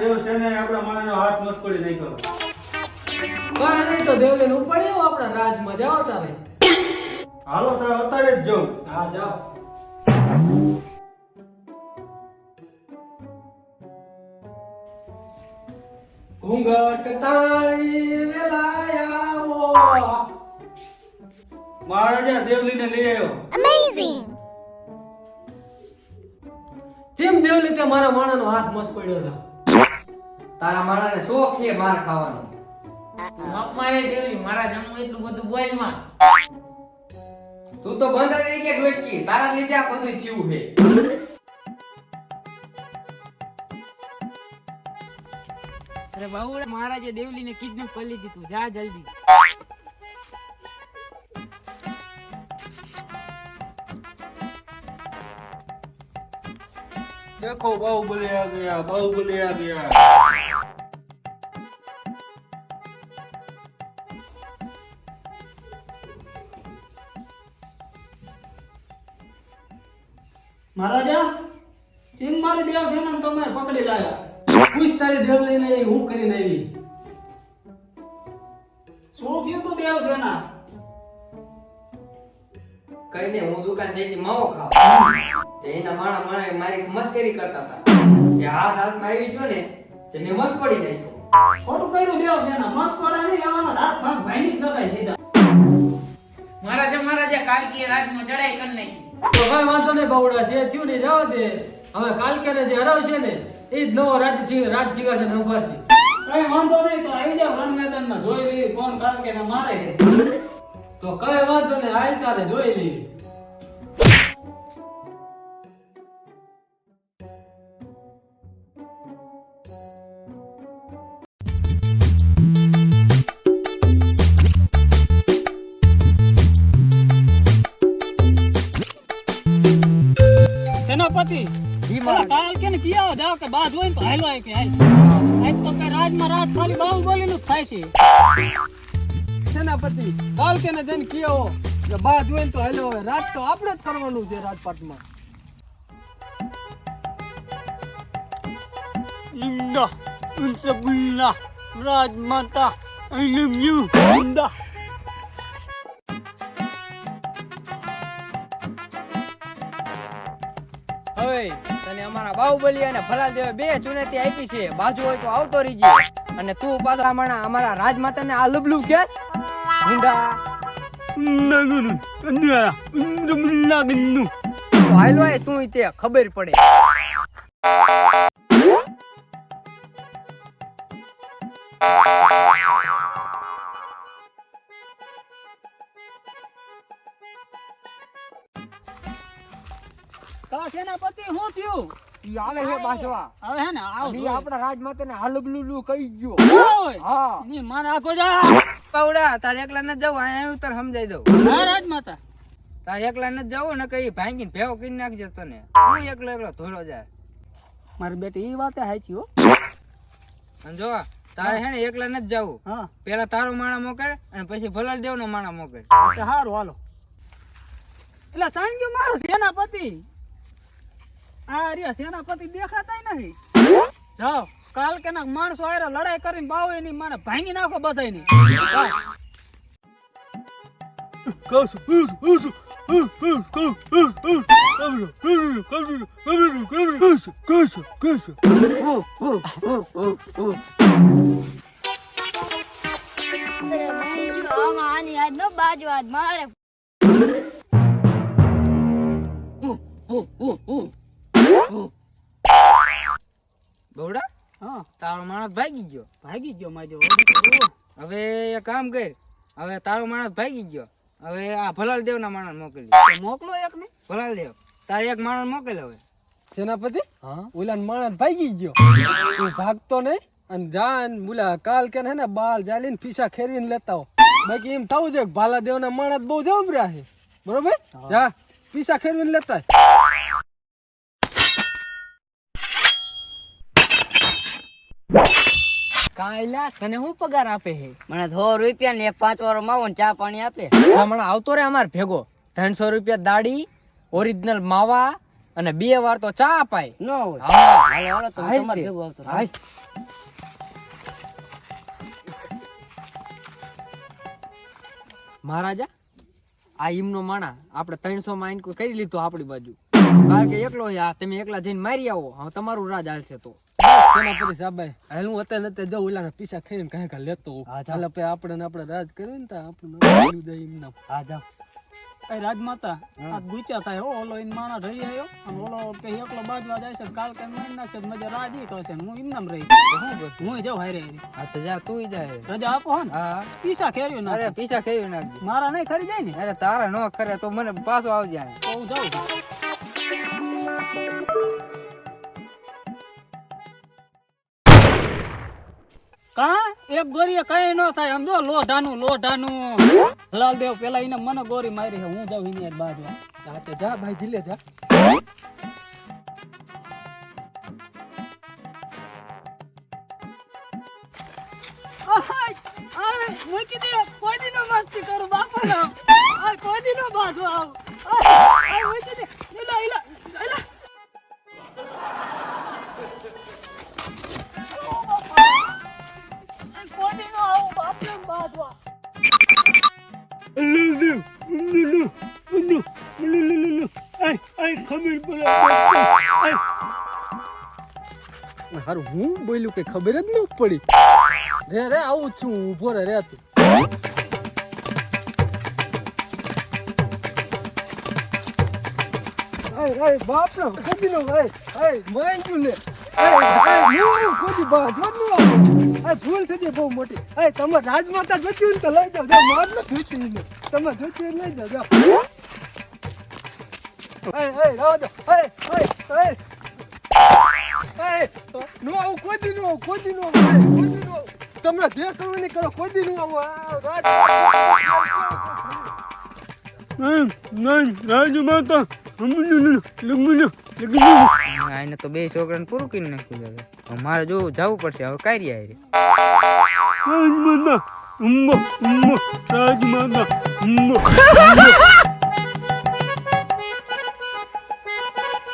છે ને આપણા માણસનો હાથ મસ્કોડી નાખ્યો. કાંઈ નહીં તો દેવલીને ઉપાડી આવો આપણા રાજમાં. જાઓ તારે. હાલો તારે અત્યારે જ જાઉં. હા જાઓ. ઘૂંઘટ તાળી વેલાય આવો. મહારાજા દેવલીને લઈ આવ્યો. જેમ દેવલી તે મારા માણાનો હાથ મસ્કોડ્યો હતા. તારા માણાને શોખ છે માર ખાવાનો? બાપમાં એ ટેવરી મારા જમવું એટલું બધું બોલમાં તું તો બંધ રહી કે ડોશકી તારા લીધે આ બધું થયું છે. અરે બાબુ મહારાજે દેવલીને કિડનેપ કરી લીધી તું જા જલ્દી. દેખો બાહુબલી આ ગયા બાહુબલી આ ગયા. મહારાજા ચીન મારી દેવ છે ને તમે પકડી લાયા. પૂછ તારી દેવલીને આવી હું કરીને આવી? શું થયું તું દેવ છે ના ને હું દુકાન જઈથી માવો ખાવ તે એના માણા માણા મારી મસ્કરી કરતા હતા. કે હાથ હાથમાં આવી ગયો ને તે મેં મસ્ત પડી નાખ્યો. ખોટું કર્યું દેવ સેના મત પડે નહીં આવવાના રાત ભાગ ભાઈ જ દબાય સીધા. મહારાજા મહારાજા કાલકી રાજમાં ચડાઈ કરી નાખી. તો કઈ વાંધો નહીં બાવડા જે થયું ને જવા દે. હવે કાલકેને જે હરાવશે ને એ જ નવો રાજ સિંહ છે સિંહાસન સંભાળશે કઈ વાંધો નહીં તો આવી જાવ રણ મેદાનમાં જોઈ લઈએ કોણ કાલ કે ના મારે. તો કઈ વાંધો નહીં હાલ તારે જોઈ લેવી જાવ કે બાદ હોય ને તો હાલો કે હાલ. આજ તો કઈ રાજમાં રાત ખાલી બાહુબલી નું થાય છે. સેનાપતિ કાલકેને જઈને કહેવો કે બા જોઈને તો હાલો હવે. રાજ તો આપણે જ કરવાનું છે રાજપાટમાં. ઇન્દા ઉન્સબુલ્લા રાજમાતા આઈ લવ યુ ઇન્દા. તને બાહુબલી અને ફલાલ દેવે બે ચુનૌતી આપી છે. બાજુ હોય તો આવતો રહીજે. અને તું પાછો માણા અમારા રાજમાતાને આ લબલું કે? ગુંડા. હાલો એ તું તે ખબર પડે. સેનાપતિ શું થયું? ઈ આવે. છે બાજવા. હવે હે ને આવ ઈ આપણા રાજમાતાને આ લબલું કહી ગયો. હા. ની મારે આખો જા પાવડા તારે એકલા ન જવું અહીંયા ઉતર સમજાઈ દઉં. હા રાજમાતા. તારે એકલા ન જવું ને કઈ ભાંગીને ભેવો કરી નાખજે તને. હું એકલો એકલો ધોરો જાય. મારી બેટી ઈ વાતે હાચી હો. અને જો તારે હે ને એકલા ન જવું. હા. પેલા તારો માણા મોકર અને પછી ભલાલ દેવ નો માણા મોકર સારું હારું હાલો. એટલે ચાંગ્યો ગયો મારો સેનાપતિ આ રહ્યા સેનાપતિ દેખાતાય નહીં. જાઓ, કાલ કે ના માણસો આયરા લડાઈ કરીને બાવ એની માને ભાંગી નાખો બધાયની મારે બવડા હા. તારો માણસ ભાગી ગયો. ભાગી ગયો માજો હવે એ કામ કર. હવે તારો માણસ ભાગી ગયો. હવે આ ભલાલ દેવ ના માણસ મોકલી મોકલો એક ને ભલાલ દેવ તારે એક માણસ મોકલ હવે. સેનાપતિ? ઓલા માણસ ભાગી ગયો. તું ભાગતો નહીં અને જાન બોલા કાલ કે હે ને બાલ જાલીને પીસા ખેરીને લેતા હો. બાકી એમ થવું છે ભાલા દેવના માણસ બહુ જબર્યા છે. બરોબર? જા પીસા ખેરવીને લેતા કાયલા તને શું પગાર આપે હે? મને સો રૂપિયા ને એક પાંચ વાર માવો ને ચા પાણી આપે. હમણાં આવતો રે અમાર ભેગો. ત્રણસો રૂપિયા દાડી ઓરિજિનલ માવા અને બે વાર તો ચા અપાય. નો હાલો તો તમારે. ભેગું આવતો હાય. મહારાજા આ ઈમનો માણા આપણે ત્રણસો માં આઈને કરી લીધો આપણી બાજુ. કારણ કે એકલો આ તમે એકલા જઈને મારી આવો. હવે તમારું રાજ હાલશે તો. સેનાપતિ સાહેબ હાલ હું અત્યારે નથી જાઉં ઓલાના પીસા ખાઈને કાંઈ કાંઈ લેતો જાઓ. પછી આપણે ને આપણે રાજ કર્યું ને તો આપણે બોલ્યું દે એમના. હા જાઓ. એ રાજમાતા આ ગુચા થાય હો ઓલો ઇન માણસ રહી આવ્યો. અને ઓલો કે એકલો બાજવા જાય છે કાલ કે મારી નાખશે મજા રાજી તો છે હું ઇમનામ રહી હું જાઉં હારે. હા તો જા તું જાય. રજા આપો હો ને. હા. પીસા ખેર્યું અરે પીસા ખેર્યું ના મારા નહીં ખરી જાય ને? અરે તારા નો કરે તો મને પાછો આવજે. હું જાઉં. કા? એક ગોરી કઈ ન થાય. સમજો લોઢાનું લોઢાનું. હલાલ દેવ પેલા એને મને ગોરી મારી છે. હું જાઉં એની હારે બાજવા જા ભાઈ જીલે જા. નો મસ્તી કરું, બાપાનો. આય કોઈ નો બાજુ આવ. હારું હું બોલ્યું કે ખબર જ ન પડી. રે રે આવું છું ઊભો રે રે તું. બાપ નો કદી નો અય અય માંજુ લે ભૂલ તમે રાજમાતા જોતી તો લઈ જાઓ માર ન જોતી ને તમે જોતી હોય લઈ આવું. તમને જે કરવું ને કરો કોઈ દી નો આવું. આ રાજ આને તો બે છોકરાને પૂરું કરી નાખ્યું હવે. મારે જો જવું પડશે, હવે કાંઈ રહ્યા ઉમ્મ રાજમાતા ઉમ્મો